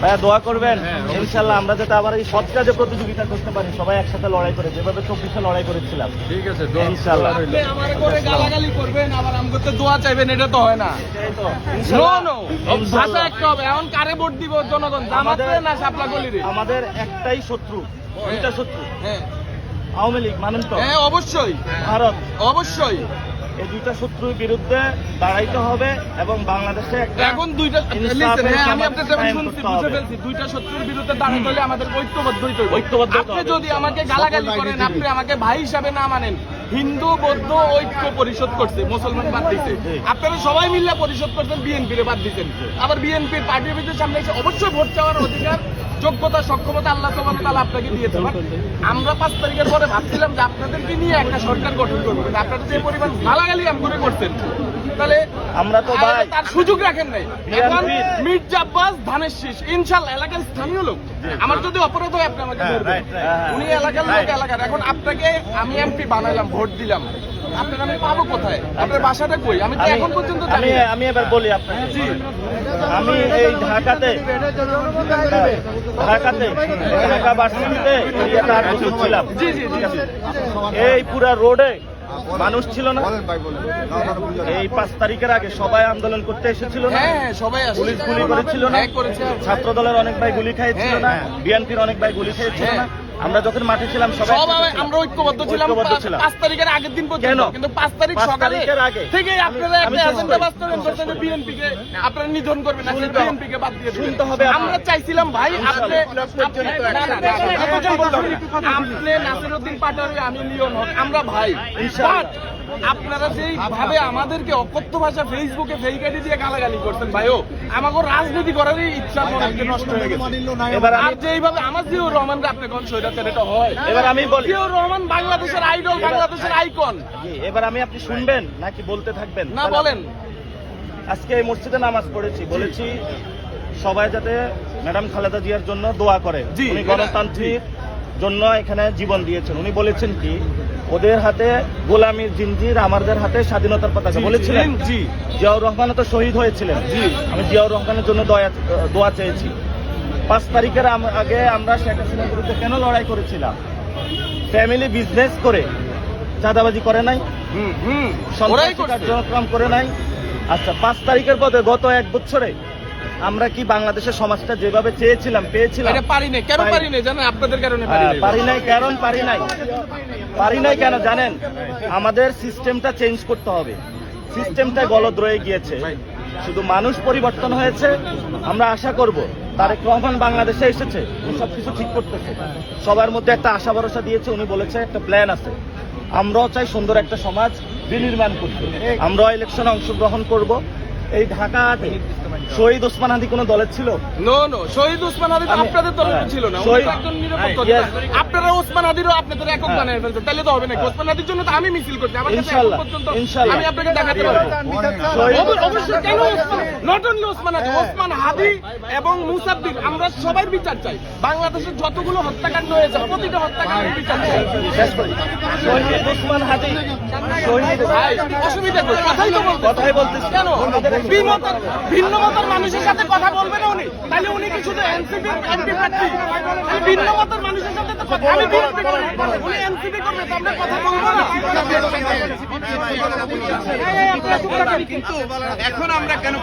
ভাইয়া দোয়া করবেন ইনশাল্লাহ আমরা যাতে আবার এই সৎ কাজে প্রতিযোগিতা করতে পারি সবাই একসাথে লড়াই করে যেভাবে চব্বিশে লড়াই করেছিলাম। ঠিক আছে ইনশাল্লাহ করে গালাগালি করবেন আবার আমাকে তো দোয়া চাইবেন এটা তো হয় না। ভাষা একটা হবে এখন কারে ভোট দিব জনগণ? জামাতে না গলিরে? আমাদের একটাই শত্রু দুইটা শত্রু। হ্যাঁ। আওয়ামী লীগ মানেন তো? হ্যাঁ অবশ্যই। ভারত। অবশ্যই। এই দুইটা শত্রুর বিরুদ্ধে দাঁড়াইতে হবে এবং বাংলাদেশে একটা এখন দুইটা ইনসাফের listen, হ্যাঁ আমি আপনার শুনছি বুঝে ফেলছি দুইটা শত্রুর বিরুদ্ধে দাঁড়াতে হলে আমাদের ঐক্যবদ্ধ হইতে হবে। ঐক্যবদ্ধ আপনি যদি আমাকে গালাগালি করেন আপনি আমাকে ভাই হিসাবে না মানেন। হিন্দু বৌদ্ধ ঐক্য পরিষদ করছে মুসলমান বাদ দিছে। আপনারা সবাই মিলে পরিষদ করছেন বিএনপি বাদ দিচ্ছেন আবার বিএনপির পার্টির ভিতরে সামনে এসে অবশ্যই ভোট চাওয়ার অধিকার যোগ্যতা সক্ষমতা আল্লাহ তাআলা আপনাকে দিয়েছে। আমরা পাঁচ তারিখের পরে ভাবছিলাম যে আপনাদেরকে নিয়ে একটা সরকার গঠন করব। আপনারা যে পরিমাণ গালাগালি আম করে করছেন তাহলে আমরা তো ভাই তার সুযোগ রাখেন নাই। এখন মির্জা আব্বাস ধানের শীষ। ইনশাল্লাহ এলাকার স্থানীয় লোক। আমার যদি অপরাধ হয় আপনি আমাকে হ্যাঁ, right. উনি এলাকার লোক এলাকার। এখন আপনাকে আমি এমপি বানাইলাম ভোট দিলাম। আপনাকে আমি পাবো কোথায়? আপনার বাসাটা কই? আমি তো এখন পর্যন্ত আমি আমি এবার বলি আপনাকে। আমি এই ঢাকাতে ঢাকাতে ঢাকা আট ছিলাম। জি জি জি। জি। এই পুরা রোডে মানুষ ছিল না। এই পাঁচ তারিখের আগে সবাই আন্দোলন করতে এসেছিল না। হ্যাঁ হ্যাঁ সবাই পুলিশ গুলি করেছিল না। হ্যাঁ ছাত্র দলের অনেক ভাই গুলি খাইছিল না। বিএনপির অনেক ভাই গুলি খেয়েছিল না। আমরা যখন মাঠে ছিলাম সবাই। আমরা ঐক্যবদ্ধ ছিলাম পাঁচ- তারিখের আগের দিন পর্যন্ত কিন্তু পাঁচ তারিখ সকালে। থেকে আপনারা একটা এজেন্ডা। বাস্তবায়ন করছেন বিএনপি কে আপনারা নিধন করবেন হবে। বিএনপি কে বাদ দিয়ে শুনতে হবে আমরা চাইছিলাম ভাই আপনি। আপনি নাসিরউদ্দিন পাটোয়ারি আমি লিওন হক আমরা ভাই ইনশাআল্লাহ। আপনারা যেই ভাবে আমাদেরকে অকথ্য ভাষা ফেসবুকে ফেক আইডি দিয়ে গালাগালি করছেন ভাইও আমাকে রাজনীতি করারই ইচ্ছা মনে হচ্ছে নষ্ট হয়ে গেছে। এবার আর আমি যেইভাবে আমার জিও রহমানকে আপনি কোন সৈরাতের এটা হয়? এবার আমি বলি জিও রহমান বাংলাদেশের আইডল বাংলাদেশের আইকন এবার আমি আপনি শুনবেন নাকি বলতে থাকবেন? না বলেন। আজকে এই মসজিদে নামাজ পড়েছি। বলেছি সবাই যাতে ম্যাডাম খালেদা জিয়ার জন্য দোয়া করে। জি, উনি গণতান্ত্রিক জন্য এখানে জীবন দিয়েছেন। উনি বলেছেন কি ওদের হাতে গোলামীর জিনজির আমাদের হাতে স্বাধীনতার পতাকা বলেছিলেন? জি। জিয়াউর রহমান তো শহীদ হয়েছিলেন। জি। আমি জিয়াউর রহমানের জন্য দয়া দোয়া চেয়েছি। পাঁচ তারিখের আগে আমরা শেখ হাসিনার বিরুদ্ধে কেন লড়াই করেছিলাম? ফ্যামিলি বিজনেস করে চাঁদাবাজি করে নাই। সন্ত্রাসী কার্যক্রম করে নাই। আচ্ছা পাঁচ তারিখের পরে গত এক বছরে আমরা কি বাংলাদেশের সমাজটা যেভাবে চেয়েছিলাম পেয়েছিলাম? পারি না কেন পারি- পারি না জানেন আপনাদের কারণে পারি হ্যাঁ, পারি নাই কারণ পারি নাই। পারি নাই কেন জানেন? আমাদের সিস্টেমটা চেঞ্জ করতে হবে। সিস্টেমটা গলদ রয়ে গিয়েছে। শুধু মানুষ পরিবর্তন হয়েছে, আমরা আশা করব তারেক রহমান বাংলাদেশে এসেছে উনি সবকিছু ঠিক করতেছে। সবার মধ্যে একটা আশা ভরসা দিয়েছে, উনি বলেছে একটা প্ল্যান আছে। আমরাও চাই সুন্দর একটা সমাজ বিনির্মাণ করতে। আমরাও ইলেকশনে অংশগ্রহণ করব। এই ঢাকাতে শহীদ ওসমান হাদি কোনো দলের ছিল? নো নো শহীদ ওসমান হাদি তো আপনাদের দলের হ্যাঁ, ছিল না উনি একজন নিরপেক্ষ হ্যাঁ. আপনারা ওসমান হাদিরও আপনাদের একক হ্যাঁ। ফেলছেন তাহলে তো হবে না ওসমান হাদির জন্য তো আমি মিছিল করছি আমার কাছে পর্যন্ত আমি আপনাকে দেখাতে পারব। শহীদ- অবশ্যই কেন ওসমান নট অনলি ওসমান হাদি ওসমান হাদি এবং মুসাদ্দিক আমরা সবার বিচার চাই বাংলাদেশের যতগুলো হত্যাকাণ্ড হয়েছে প্রতিটা হত্যাকাণ্ডের বিচার চাই ওসমান হাদি অসুবিধা কথাই তো বলতে কথাই বলতেছি কেন ভিন্ন মতের মানুষের সাথে কথা বলবে না উনি তাহলে উনি কি শুধু এনসিপি এমপি প্রার্থী ভিন্ন মতের মানুষের সাথে তো কথা আমি বিএনপি করি উনি এনসিপি করবে তো আমরা কথা বলব না এই, এই, আপনারা চুপ থাকেন। কিন্তু এখন আমরা কেন